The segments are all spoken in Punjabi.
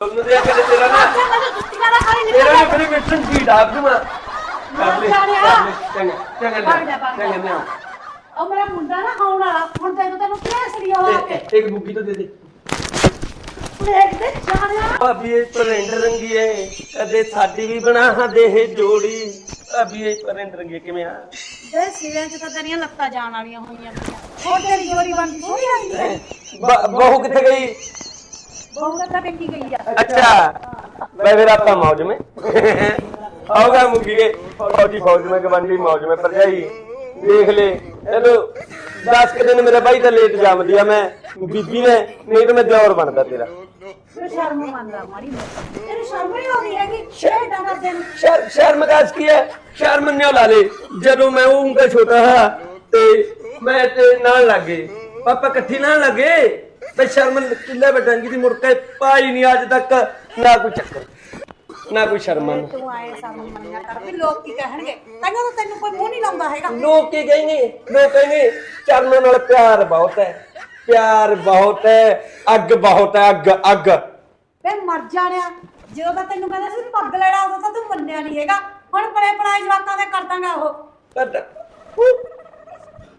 ਦੇ ਤੇਰਾ ਨਾ ਮੇਰੇ ਮਿੱਠਣ ਕੀ ਡਾਕ ਦੂੰ ਮੈਂ ਕਰ ਲੈ ਚੰਗਾ ਚੰਗਾ। ਚੰਗਾ ਨਾ ਉਹ ਮੇਰਾ ਮੁੰਡਾ ਨਾ ਆਉਣ ਵਾਲਾ। ਹੁਣ ਤੈਨੂੰ ਤੈਨੂੰ ਕੇਸਰੀ ਵਾਲਾ ਕੇ ਇੱਕ- ਬੁੱਗੀ ਤੋਂ ਦੇ ਦੇ। ਦੇ ਭਾਬੀ ਇਹ ਪਰਿੰਡ ਰੰਗੀ ਹੈ ਕਦੇ ਸਾਡੀ ਵੀ ਬਣਾ ਦੇ ਜੋੜੀ। ਭਾਬੀ ਇਹ ਪਰਿੰਡ ਰੰਗੀ ਕਿਵੇਂ ਆ? ਦੇ ਸਿਰਾਂ 'ਚ ਤਾਂ ਤੇਰੀਆਂ ਲੱਤਾਂ ਜਾਣ ਵਾਲੀਆਂ ਹੋਈਆਂ ਹੋਰ ਤੇਰੀ ਜੋੜੀ ਬਣਦੀ ਥੋੜੀ ਆਈ ਬਹੂ ਕਿੱਥੇ ਗਈ? ਬਹੁਤ ਤਾਂ ਟੰਗੀ ਗਈ ਆ अच्छा मैं फिर आपका मौज में होगा मुंगी के फौजी फौज में गवांडी मौज में पर जाई देख ले चलो दस के दिन मेरा भाई तो लेट जाम दिया मैं बीबी ने नहीं तो मैं दौर बनता तेरा ਤੇ ਸ਼ਰਮ ਮੰਨਦਾ ਮਾੜੀ ਮੋਟੀ ਤੇਰੀ ਸ਼ਰਮ ਨਹੀਂ ਆਉਂਦੀ ਹੈਗੀ ਛੇੜਾ ਕਰਦੇ ਨੂੰ शर शर्म काज की है शर्म न्यो ला ले जदों मैं उनका छोटा हा ते मैं ते नाल लग गए पापा इकट्ठी नाल लगे ਤੇ ਸ਼ਰਮ ਕਿੱਲੇ ਬਟਾਂਗੀ ਦੀ ਮੁੜ ਕੇ ਪਾਈ ਨਹੀਂ ਅੱਜ ਤੱਕ। ਨਾ ਕੋਈ ਚੱਕਰ ਨਾ ਕੋਈ ਸ਼ਰਮਨ ਤੂੰ ਆਏ ਸ਼ਰਮ ਮੰਨਿਆ ਕਰ ਵੀ ਲੋਕ ਕੀ ਕਹਿਣਗੇ? ਤੈਨੂੰ ਤਾਂ ਤੈਨੂੰ ਕੋਈ ਮੂੰਹ ਨਹੀਂ ਲਾਉਂਦਾ ਹੈਗਾ। ਲੋਕ ਕੀ ਕਹਿੰਗੇ ਲੋਕ ਕਹਿੰਗੇ ਚਰਨੋਂ ਨਾਲ ਪਿਆਰ ਬਹੁਤ ਹੈ ਪਿਆਰ ਬਹੁਤ ਹੈ ਅੱਗ ਬਹੁਤ ਹੈ ਅੱਗ ਅੱਗ। ਵੇ ਮਰ ਜਾਣਿਆ ਜਦੋਂ ਤਾਂ ਤੈਨੂੰ ਕਹਿੰਦਾ ਸੀ ਪੱਗ ਲੈਣਾ ਉਦੋਂ ਤਾਂ ਤੂੰ ਮੰਨਿਆ ਨਹੀਂ ਹੈਗਾ। ਹੁਣ ਪਰੇ ਪਰਾਈ ਜਵਾਕਾਂ ਦੇ ਕਰ ਦਾਂਗਾ ਉਹ। ਪਰ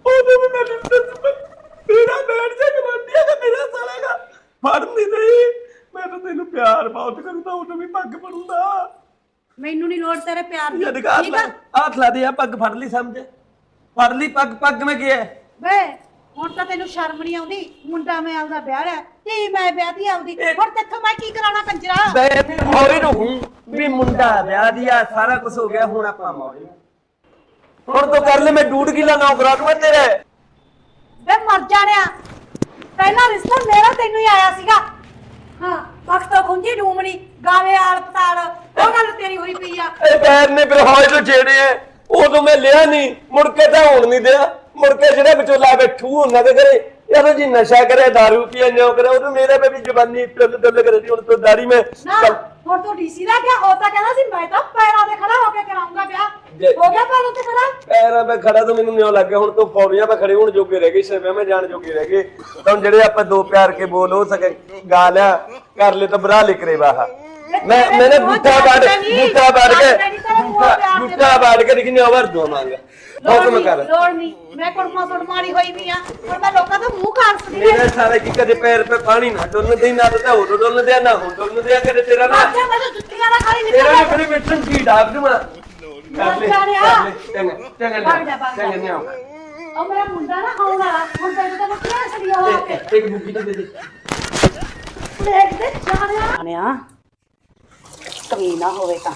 ਉਹ ਵੀ ਮੈਨੂੰ ਦੱਸ ਮੇਰਾ ਬੈਠ ਜਾ ਕਮਾਂਡੀਆ ਕਿ ਮੇਰਾ ਸਾਲੇਗਾ ਫੜਨੀ ਨਹੀਂ। ਮੈਂ ਤਾਂ ਤੈਨੂੰ ਪਿਆਰ ਬਹੁਤ ਕਰਦਾ ਉਹ ਵੀ ਪੱਗ ਬਣੂਦਾ ਮੈਨੂੰ ਨਹੀਂ ਲੋੜ ਤੇਰੇ ਪਿਆਰ ਦੀ। ਠੀਕ ਆ? ਹੱਥ ਲਾ ਦੇ ਆ ਪੱਗ ਫੜ ਲਈ ਸਮਝ। ਫੜ ਲਈ ਪੱਗ ਪੱਗ ਮੈਂ ਗਿਆ ਵੇ ਹੁਣ ਤਾਂ ਤੈਨੂੰ ਸ਼ਰਮ ਨਹੀਂ ਆਉਂਦੀ। ਮੁੰਡਾ ਮੈਂ ਆਪਦਾ ਵਿਆਹ ਲਿਆ ਧੀ ਮੈਂ ਵਿਆਹਦੀ ਆਪਦੀ। ਹੁਣ ਤੇਥੋਂ ਮੈਂ ਕੀ ਕਰਾਉਣਾ ਕੰਜਰਾ? ਮੈਂ ਹੋਰੀ ਨੂੰ ਵੀ ਮੁੰਡਾ ਵਿਆਹ ਦਿਆ ਸਾਰਾ ਕੁਝ ਹੋ ਗਿਆ ਹੁਣ ਆਪਾਂ ਮੌਜ। ਹੁਣ ਤੋਂ ਕਰ ਲੈ ਮੈਂ ਡੂਡ ਕਿਲਾ ਨੌਕਰਾ ਦੂੰ ਤੇਰੇ। ਵੇ ਮਰ ਜਾਣਿਆ। ਪਹਿਲਾ ਰਿਸ਼ਤਾ ਮੇਰਾ ਤੈਨੂੰ ਹੀ ਆਇਆ ਸੀਗਾ। ਹਾਂ ਵਕਤ ਖੁੰਝੀ ਡੂਮਣੀ ਗਾਵੇ ਆਲ ਪਤਾਲ ਉਹ ਗੱਲ ਤੇਰੀ ਹੋਈ ਪਈ ਆ। ਇਹ ਪੈਰ ਨੇ ਫਿਰ ਹੌਜ ਤੋਂ ਛੇੜੇ ਐ ਉਦੋਂ ਮੈਂ ਲਿਆ ਨਹੀਂ ਮੁੜ ਕੇ ਤਾਂ ਹੁਣ ਨਹੀਂ ਦਿਆ। ਮੁੜ ਕੇ ਜਿਹੜਾ ਵਿਚੋਲਾ ਬੈਠੂ ਉਹਨਾਂ ਦੇ ਘਰੇ ਯਾਰ ਜੀ ਨਸ਼ਾ ਕਰੇ दारू ਪੀਏ ਨਿਓ ਕਰੇ ਉਹਨੂੰ ਮੇਰੇ ਤੇ ਵੀ ਜਵਾਨੀ ਟੁੱਲ ਟੁੱਲ ਕਰੇ ਸੀ ਹੁਣ ਤੋਂ ਦਾੜੀ ਮੈਂ ਨਾ ਹੁਣ ਤੂੰ ਡੀਸੀ ਦਾ ਗਿਆ ਉਹ ਤਾਂ ਕਹਿੰਦਾ ਸੀ ਮੈਂ ਤਾਂ ਪੈਰਾਂ ਤੇ ਖੜਾ ਹੋ ਕੇ ਕਰਾਉਂਗਾ ਵਿਆਹ। ਜੇ- ਹੋ ਗਿਆ ਪੈਰਾਂ ਤੇ ਖੜਾ? ਪੈਰਾਂ 'ਤੇ ਖੜਾ ਤਾਂ ਮੈਨੂੰ ਨਿਓ ਲੱਗ ਗਿਆ ਹੁਣ ਤੋਂ ਪੌੜੀਆਂ 'ਤੇ ਖੜੇ ਹੁਣ ਜੋਗੇ ਰਹਿ ਗਏ ਸਿਰਫ ਮੈਂ ਜਾਣ ਜੋਗੇ ਰਹਿ ਗਏ। ਤਾਂ ਹੁਣ ਜਿਹੜੇ ਆਪਾਂ ਦੋ ਪਿਆਰ ਕੇ ਬੋਲ ਹੋ ਸਕੇ ਗਾ ਲਿਆ ਕਰ ਲੈ ਤਾਂ ਬਰਾ ਲਿਖ ਰੇ ਬਾਹਾ ਮੈਂ ਮੈंने ਬੂਟਾ ਬਾੜ ਬੂਟਾ ਬਾੜ ਕੇ ਬੂਟਾ ਬਾੜ ਕੇ ਲਿਖਨੇ over ਦੋ ਮੰਗ। ਹੁਕਮ ਕਰ? ਲੋੜ ਨਹੀਂ। ਮੈਂ ਕੁੜਮਾ ਕੁੜਮਾਰੀ ਹੋਈ ਵੀ ਆ। ਹੁਣ ਮੈਂ ਲੋਕਾਂ ਦਾ ਮੂੰਹ ਖਾਂਸਦੀ ਮੇਰੇ ਸਾਰੇ ਕੀ ਕਦੇ ਪੈਰ 'ਤੇ ਪਾਣੀ ਨਾ ਡੁੱਲਣ ਦੇ ਨਾ ਤਾਂ ਉਹ ਡੁੱਲਣ ਦੇ ਨਾ ਹੁਣ ਡੁੱਲਣ ਦੇ ਕਦੇ ਤੇਰਾ ਨਾ ਮੈਂ ਜੁੱਤੀਆਂ ਦਾ ਖਾਲੀ ਤੇਰਾ ਨਿਕਲ ਵੀ ਮੇਰੇ ਮਿੱਠਣ ਕੀ ਡਾਕ ਦੂੰ ਮੈਂ ਕਰ ਲੈ ਕਰ ਲੈ ਚੰਗਾ ਚੰਗਾ ਭੱਗ ਜਾ, ਭੱਗ ਜਾ। ਚੰਗਾ ਨਿਆ ਉਹ ਮੇਰਾ ਮੁੰਡਾ ਨਾ ਆਉਣ ਵਾਲਾ ਹੁਣ ਤੈਨੂੰ ਤੈਨੂੰ ਕੇਸਰੀ ਵਾਲਾ ਕੇ। ਇੱਕ ਬੁੱਗੀ ਤੋਂ ਦੇ ਦੇ। ਦੇਖ ਦੇ ਜਾਣਿਆ? ਜਾਣਿਆ? ਕਮੀ ਨਾ ਹੋਵੇ ਤਾਂ।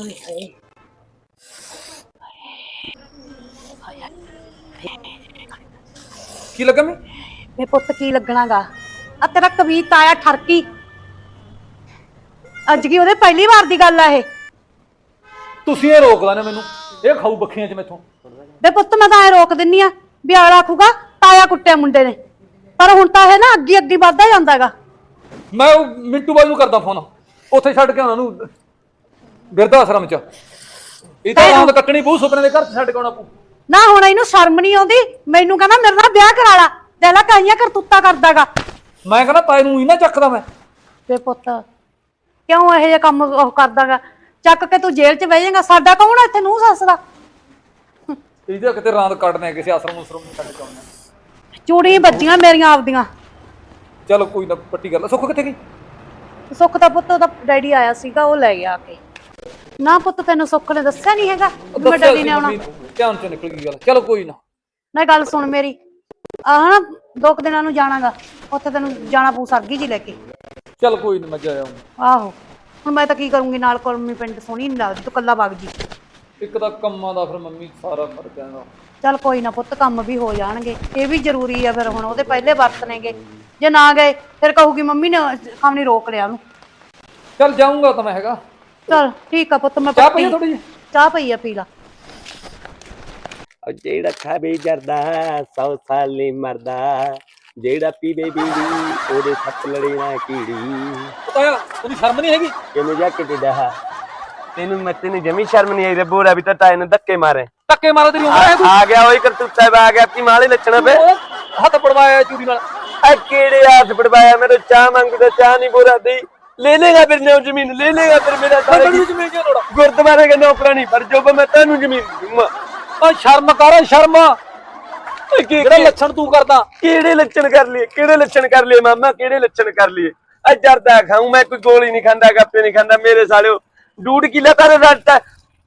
ਓਏ ਹੋਏ ਕੀ ਲੱਗਾ ਮੈਂ? ਮੇ ਪੁੱਤ ਕੀ ਲੱਗਣਾਗਾ? ਆ ਤੇਰਾ ਕਵੀਤ ਆਇਆ ਠਰਕੀ। ਅੱਜ ਕੀ ਉਹਦੇ ਪਹਿਲੀ ਵਾਰ ਦੀ ਗੱਲ ਆ ਇਹ? ਤੁਸੀਂ ਇਹ ਰੋਕਦਾ ਨਾ ਮੈਨੂੰ। ਇਹ ਖਾਊ ਬੱਖੀਆਂ ਚ ਮੈਥੋਂ। ਵੇ ਪੁੱਤ ਮੈਂ ਤਾਂ ਐ ਰੋਕ ਦਿੰਨੀ ਆ। ਵੀ ਆਲਾ ਆਖੂਗਾ ਤਾਇਆ ਕੁੱਟਿਆ ਮੁੰਡੇ ਨੇ। ਪਰ ਹੁਣ ਤਾਂ ਇਹ ਨਾ ਅੱਗੇ ਅੱਗੇ ਵੱਧਦਾ ਜਾਂਦਾਗਾ ਮੈਂ ਉਹ ਮਿੰਟੂ ਬਾਈ ਨੂੰ ਕਰਦਾ ਫੋਨ। ਉੱਥੇ ਛੱਡ ਕੇ ਉਹਨਾਂ ਨੂੰ ਬਿਰਧ ਆਸ਼ਰਮ ਚ। ਇਹ ਤਾਂ ਕੱਟਣੀ ਪਊ ਸੁਪਨੇ ਦੇ ਘਰ ਚ ਛੱਡ ਕੇ ਆਉਣਾ ਪਊ। ਨਾ ਹੁਣ ਇਹਨੂੰ ਸ਼ਰਮ ਨਹੀਂ ਆਉਂਦੀ। ਮੈਨੂੰ ਕਹਿੰਦਾ ਮੇਰੇ ਨਾਲ ਵਿਆਹ ਕਰਾ ਲਾ। ਦੇ ਲੈ ਕਾਈਆਂ ਕਰਤੂਤਾ ਕਰਦਾਗਾ ਮੈਂ ਕਹਿੰਦਾ ਤਾਏ ਨੂੰ ਹੀ ਨਾ ਚੱਕਦਾ ਮੈਂ। ਵੇ ਪੁੱਤ ਕਿਉਂ ਇਹੋ ਜਿਹਾ ਕੰਮ ਉਹ ਕਰਦਾਗਾ? ਚੱਕ ਕੇ ਤੂੰ ਜੇਲ੍ਹ 'ਚ ਬਹਿ ਜਾਏਗਾ ਸਾਡਾ ਕੌਣ ਆ ਇੱਥੇ ਨੂੰ ਸੱਸ ਦਾ? ਇਹਦੇ ਕਿਤੇ ਰਾਤ ਕੱਢਨੇ ਕਿਸੇ ਆਸ਼ਰਮ ਉਸਰਮ ਨੂੰ ਛੱਡ ਕੇ ਚੂੜੀਆਂ ਵੱਜੀਆਂ ਮੇਰੀਆਂ ਆਪਦੀਆਂ। ਚਲੋ ਕੋਈ ਨਾ ਪੱਟੀ ਕਰ ਲੈ। ਸੁੱਖ ਕਿੱਥੇ ਗਈ? ਸੁੱਖ ਦਾ ਪੁੱਤ ਉਹਦਾ ਡੈਡੀ ਆਇਆ ਸੀਗਾ ਉਹ ਲੈ ਗਿਆ ਆ ਕੇ। ਨਾ ਪੁੱਤ ਤੈਨੂੰ ਸੁੱਖ ਨੇ ਦੱਸਿਆ ਨਹੀਂ ਹੈਗਾ ਵੀ ਮੈਂ ਦੱਸਿਆ ਡੈਡੀ ਸੀ ਨੇ ਆਉਣਾ। ਮੰਮੀ ਧਿਆਨ ਚ ਨਿਕਲ ਗਈ ਗੱਲ। ਚਲੋ ਕੋਈ ਨਾ। ਨਾ ਗੱਲ ਸੁਣ ਮੇਰੀ। ਆਹ ਨਾ ਦੋ ਕੁ ਦਿਨਾਂ ਨੂੰ ਜਾਣਾਗਾ। ਉੱਥੇ ਤੈਨੂੰ ਜਾਣਾ ਪਊ ਸਰਗੀ ਜੀ ਲੈ ਕੇ। ਚਲ ਕੋਈ ਨਾ ਮੈਂ ਜਾ ਆਉਂਗਾ ਆਹੋ ਹੁਣ ਮੈਂ ਤਾਂ ਕੀ ਕਰੂੰਗੀ ਨਾਲ ਕੋਲਮੀ ਪਿੰਡ ਸੋਹਣੀ ਨਹੀਂ ਲੱਗਦੀ ਤੂੰ ਕੱਲਾ ਵਗ ਜੀ। ਇੱਕ ਤਾਂ ਕੰਮਾਂ ਦਾ ਫਿਰ ਮੰਮੀ ਸਾਰਾ ਮਰ ਜਾਣਾ ਚੱਲ ਕੋਈ ਨਾ ਪੁੱਤ ਕੰਮ ਵੀ ਹੋ ਜਾਣਗੇ ਇਹ ਵੀ ਜ਼ਰੂਰੀ ਆ ਫਿਰ ਹੁਣ ਉਹਦੇ ਪਹਿਲੇ ਵਰਤਣੇਗੇ ਜੇ ਨਾ ਗਏ ਫਿਰ ਕਹੂਗੀ ਮੰਮੀ ਨੇ ਕੰਮ ਨਹੀਂ ਰੋਕ ਲਿਆ ਉਹਨੂੰ। ਚਲ ਜਾਊਂਗਾ ਤਾਂ ਮੈਂ ਹੈਗਾ। ਚੱਲ ਠੀਕ ਆ ਪੁੱਤ ਮੈਂ ਚਾਹ ਪੱਤੀ- ਪਈ ਥੋੜੀ ਜਿਹੀ। ਚਾਹ ਪਈ ਆ ਪੀ ਲਾ। ਉਹ ਜਿਹੜਾ ਖਾਵੇ ਜਰਦਾ ਸੌ ਸਾਲ ਨਹੀਂ ਮਰਦਾ। ਜਿਹੜਾ ਪੀਵੇ ਬੀੜੀ ਉਹਦੇ ਸੱਤ ਲੜੇ ਨਾ ਕੀੜੀ। ਤਾਇਆ ਉਹਦੀ ਸ਼ਰਮ ਨਹੀਂ ਹੈਗੀ? ਕਿਵੇਂ ਜਾ ਕੇ ਡਹਾ? ਤੈਨੂੰ ਮੈਂ ਤੈਨੂੰ ਜਮੀ ਸ਼ਰਮ ਨਹੀਂ ਆਈ ਰੇ ਬੋਰਾ ਵੀ ਤਾਂ ਤਾਏ ਨੂੰ ਧੱਕੇ ਮਾਰੇ। ਧੱਕੇ ਮਾਰਾ ਤੇਰੀ ਉਮਰ ਹੈ ਆ ਗਿਆ ਉਹੀ ਕਰਤੂਤਾ ਆ ਗਿਆ ਕੀ ਮਾਲੇ ਲੱਛਣਾ ਪੇ ਹੱਥ ਪੜਵਾਇਆ ਚੂੜੀ ਨਾਲ। ਆ ਕਿਹੜੇ ਹੱਥ ਪੜਵਾਇਆ? ਮੇਰੇ ਚਾਹ ਮੰਗਦਾ ਚਾਹ ਨਹੀਂ ਬੋਰਾ ਦੇ। ਲੈ ਲੇਗਾ ਫਿਰ ਨਿਓ ਜ਼ਮੀਨ ਲੈ ਲੇਗਾ ਫਿਰ ਮੇਰਾ ਸਾਰਾ ਮੈਨੂੰ ਜ਼ਮੀਨ ਕਿਉਂ ਲੋੜਾ ਗੁਰਦੁਆਰੇ ਕੇ ਨੌਕਰਾਂ ਨਹੀਂ ਪਰ ਜੋ ਮੈਂ ਤੈਨੂੰ ਜ਼ਮੀਨ ਦੂੰਗਾ ਓ ਸ਼ਰਮ ਕਰ ਸ਼ਰਮ। ਜਿਹੜਾ ਲੱਛਣ ਤੂੰ ਕਰਦਾ? ਕਿਹੜੇ ਲੱਛਣ ਕਰ ਲਈਏ? ਕਿਹੜੇ ਲੱਛਣ ਕਰ ਲਈਏ ਮਾਮਾ? ਕਿਹੜੇ ਲੱਛਣ ਕਰ ਲਈਏ? ਅੱਜ ਜਰਦਾ ਖਾਉਂ ਮੈਂ ਕੋਈ ਗੋਲੀ ਨਹੀਂ ਖਾਂਦਾ ਗੱਪੇ ਨਹੀਂ ਖਾਂਦਾ ਮੇਰੇ ਸਾਲਿਓ ਡੂਡ ਕਿਲਾ ਤੇਰਾ ਰੱਟਾ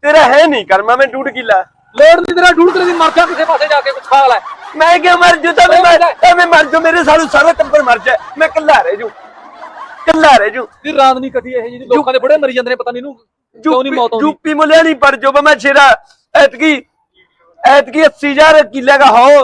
ਤੇਰਾ ਹੈ ਨਹੀਂ ਕਰਮਾ ਮੈਂ ਡੂਡ ਕਿਲਾ। ਲੋੜ ਨਹੀਂ ਤੇਰਾ ਢੂੜ ਦੀ ਮਰ ਜਾ ਕਿਸੇ ਪਾਸੇ ਜਾ ਕੇ ਕੁਛ ਖਾ ਲੈ। ਮੈਂ ਕਿਉਂ ਮਰ ਜੂ? ਤਾਂ ਮੈਂ ਮੈਂ ਮਰ ਜੂ ਮੇਰੇ ਸਾਲੂ ਸਾਰਾ ਟੱਬਰ ਮਰ ਜਾਏ। ਮੈਂ ਕੱਲਾ ਰਹਿ ਜੂ। ਕੱਲਾ ਰਹਿ ਜੂ। ਦੀ ਰਾਤ ਨਹੀਂ ਕੱਟੀ ਇਹ ਜੀ ਲੋਕਾਂ ਦੇ ਬੜੇ ਮਰੀ ਜਾਂਦੇ ਨੇ ਪਤਾ ਨਹੀਂ ਇਹਨੂੰ ਕਿਉਂ ਨਹੀਂ ਮੌਤ ਆਉਂਦੀ। ਯੂਪੀ ਮੁਲਿਆ ਨਹੀਂ ਪਰ ਜੋ ਮੈਂ ਛੇਰਾ ਐਤਕੀ ਐਤਕੀ 80000 ਕਿੱਲੇ ਦਾ ਹੋ।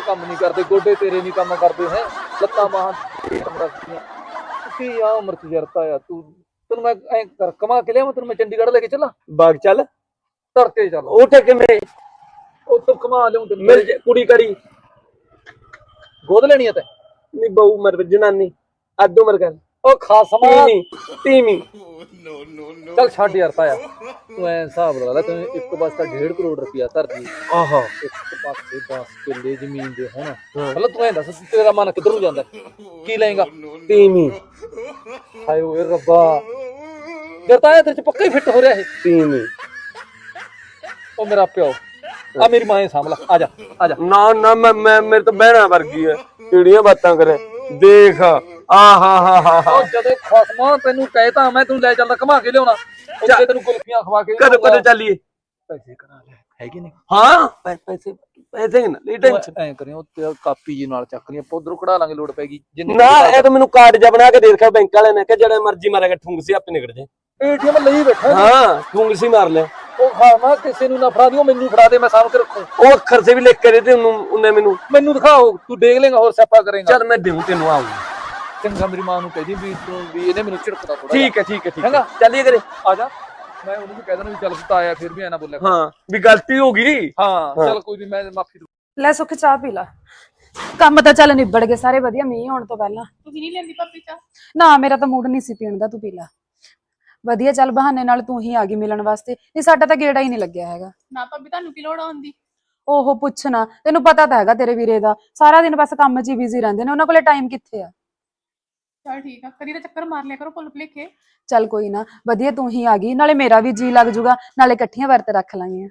ਕੰਮ ਨਹੀਂ ਕਰਦੇ ਗੋਡੇ ਤੇਰੇ ਨਹੀਂ ਕੰਮ ਕਰਦੇ ਹੈ? ਉਮਰ ਚ ਤੂੰ ਤੈਨੂੰ ਮੈਂ ਐ ਕੇ ਲਿਆ ਤੈਨੂੰ ਮੈਂ ਚੰਡੀਗੜ੍ਹ ਲੈ ਕੇ ਚੱਲਾਂ? ਬਾਗ ਚੱਲ। ਧਰਤੇ ਚੱਲ। ਉੱਥੋਂ ਕਮਾ ਲਿਆਉਂ ਕੁੜੀ ਕਰੀ। ਗੋਦ ਲੈਣੀ ਆ ਤੈ? ਨਹੀਂ ਬਹੂ ਮਰ ਜਨਾਨੀ। ਅੱਧ ਉਮਰ ਕਰ ਉਹ ਖਸਮਾ ਤੀਵੀਂ। ਚਲ ਛੱਡ ਯਾਰ ਤਾਇਆ। ਤੂੰ ਐ ਹਿਸਾਬ ਲਾ ਲੈ ਤੈਨੂੰ ਇੱਕ ਬਸ ਤਾਂ 1.5 ਕਰੋੜ ਰੁਪਇਆ ਧਰਦੀ ਆਹਾ। ਇੱਕ ਪਾਸੇ 10 ਕਿੱਲੇ ਜ਼ਮੀਨ ਦੇ ਹੋਣਾ। ਮਤਲਬ ਤੂੰ ਐ ਦੱਸ ਤੇਰਾ ਮਨ ਕਿੱਧਰ ਨੂੰ ਜਾਂਦਾ? ਕੀ ਲਏਗਾ? ਤੀਵੀਂ। ਹਾਏ ਓਏ ਰੱਬਾ। ਯਾਰ ਤਾਇਆ ਤੇਰੇ ਪੱਕਾ ਹੀ ਫਿੱਟ ਹੋ ਰਿਹਾ ਇਹ। ਤੀਵੀਂ। ਉਹ ਮੇਰਾ ਪਿਓ। ਆ ਮੇਰੀ ਮਾਂ ਹੀ ਸਾਂਭਲਾ ਆ ਜਾ ਆ ਜਾ। ਨਾ ਨਾ ਮੈਂ ਮੇਰੇ ਤੋਂ ਬਹਿਣਾ ਵਰਗੀ ਐ ਕਿਹੜੀਆਂ ਬਾਤਾਂ ਕਰੇ? ਦੇਖ। ਆ ਹਾ ਹਾ ਹਾ ਜਦੋਂ ਖਸਮਾ ਤੈਨੂੰ ਕਹਿਤਾ ਮੈਂ ਤੈਨੂੰ ਲੈ ਚੱਲਦਾ ਘਮਾ ਕੇ ਲਿਆਉਣਾ। ਪੈਸੇ ਮੈਨੂੰ ਬਣਾ ਕੇ ਦੇ ਬੈਂਕ ਵਾਲਿਆਂ ਨੇ ਜਿਹੜਾ ਮਰਜ਼ੀ ਮਾਰੇਗਾ ਠੁੰਗਸੀ ਆਪੇ ਨਿਕਲ ਲਈ ਬੈਠਾ ਮਾਰ ਲੈ ਉਹ ਖਾਣਾ ਕਿਸੇ ਨੂੰ ਨਾ ਫੜਾ ਦਿਓ ਮੈਨੂੰ ਫੜਾ ਦੇ ਮੈਂ ਸਾਂਭ ਉਹ ਅੱਖਰ ਵੀ ਲਿਖ ਕੇ ਦੇ ਦਿਖਾਓ ਤੂੰ ਦੇਖ ਲੇਗਾ ਹੋਰ ਸੈਪਾ ਕਰੇਗਾ। ਚਲ ਮੈਂ ਦੇਉ ਤੈਨੂੰ ਆਉਂਗਾ ਚੰਗਾ ਮੇਰੀ ਮਾਂ ਨੂੰ ਕਹਿਦੀ ਵੀ ਤੂੰ ਵੀ ਇਹਨੇ ਮੈਨੂੰ ਝਿੜਕਦਾ ਥੋੜਾ ਠੀਕ ਹੈ ਠੀਕ ਹੈ ਠੀਕ ਹੈਗਾ? ਹੈ। ਚੱਲੀਏ ਕਰੇ ਆ ਜਾ। ਮੈਂ ਉਹਨੂੰ ਵੀ ਕਹਿ ਦੇਣਾ ਵੀ ਚੱਲ ਪੁੱਤ ਆਇਆ ਫਿਰ ਵੀ ਐ ਨਾ ਬੋਲਿਆ ਕਰ। ਹਾਂ ਵੀ ਗਲਤੀ ਹੋ ਗਈ। ਹਾਂ ਚੱਲ ਕੋਈ ਨਹੀਂ ਮੈਂ ਮਾਫੀ ਦੂ ਲੈ ਸੁੱਖ ਚਾਹ ਪੀ ਲਾ। ਕੰਮ ਤਾਂ ਚੱਲ ਨਿਬੜ ਗਏ ਸਾਰੇ ਵਧੀਆ ਮੀਂਹ ਆਉਣ ਤੋਂ ਪਹਿਲਾਂ। ਤੁਸੀਂ ਨਹੀਂ ਲੈਂਦੀ ਭਾਬੀ ਚਾਹ? ਨਾ ਮੇਰਾ ਤਾਂ ਮੂਡ ਨਹੀਂ ਸੀ ਪੀਣ ਦਾ ਤੂੰ ਪੀ ਲਾ। ਵਧੀਆ ਚੱਲ ਬਹਾਨੇ ਨਾਲ ਤੂੰ ਹੀ ਆ ਗਈ ਮਿਲਣ ਵਾਸਤੇ। ਨਹੀਂ ਸਾਡਾ ਤਾਂ ਗੇੜਾ ਹੀ ਨਹੀਂ ਲੱਗਿਆ ਹੈਗਾ। ਨਾ ਭਾਬੀ ਤੁਹਾਨੂੰ ਕੀ ਲੋੜ ਆਉਂਦੀ ਓਹੋ ਪੁੱਛ ਨਾ। ਤੈਨੂੰ ਪਤਾ ਤਾਂ ਹੈਗਾ ਤੇਰੇ ਵੀਰੇ ਦਾ। ਸਾਰਾ ਦਿਨ ਬਸ ਕੰਮ 'ਚ ਹੀ ਬਿਜ਼ੀ ਰਹਿੰਦੇ ਨੇ। ਉਹਨਾਂ ਕੋਲੇ ਟਾਈਮ ਕਿੱਥੇ ਆ? ਚਲ ਠੀਕ ਆ, ਕਦੀ ਤਾਂ ਚੱਕਰ ਮਾਰ ਲਿਆ ਕਰੋ ਭੁੱਲ ਭੁਲੇਖੇ। ਚੱਲ ਕੋਈ ਨਾ, ਵਧੀਆ ਤੂੰ ਹੀ ਆ ਗਈ, ਨਾਲੇ ਮੇਰਾ ਵੀ ਜੀ ਲੱਗ ਜੂਗਾ, ਨਾਲੇ ਇਕੱਠੀਆਂ ਵਰਤ ਰੱਖ ਲਾਂਗੀਆਂ।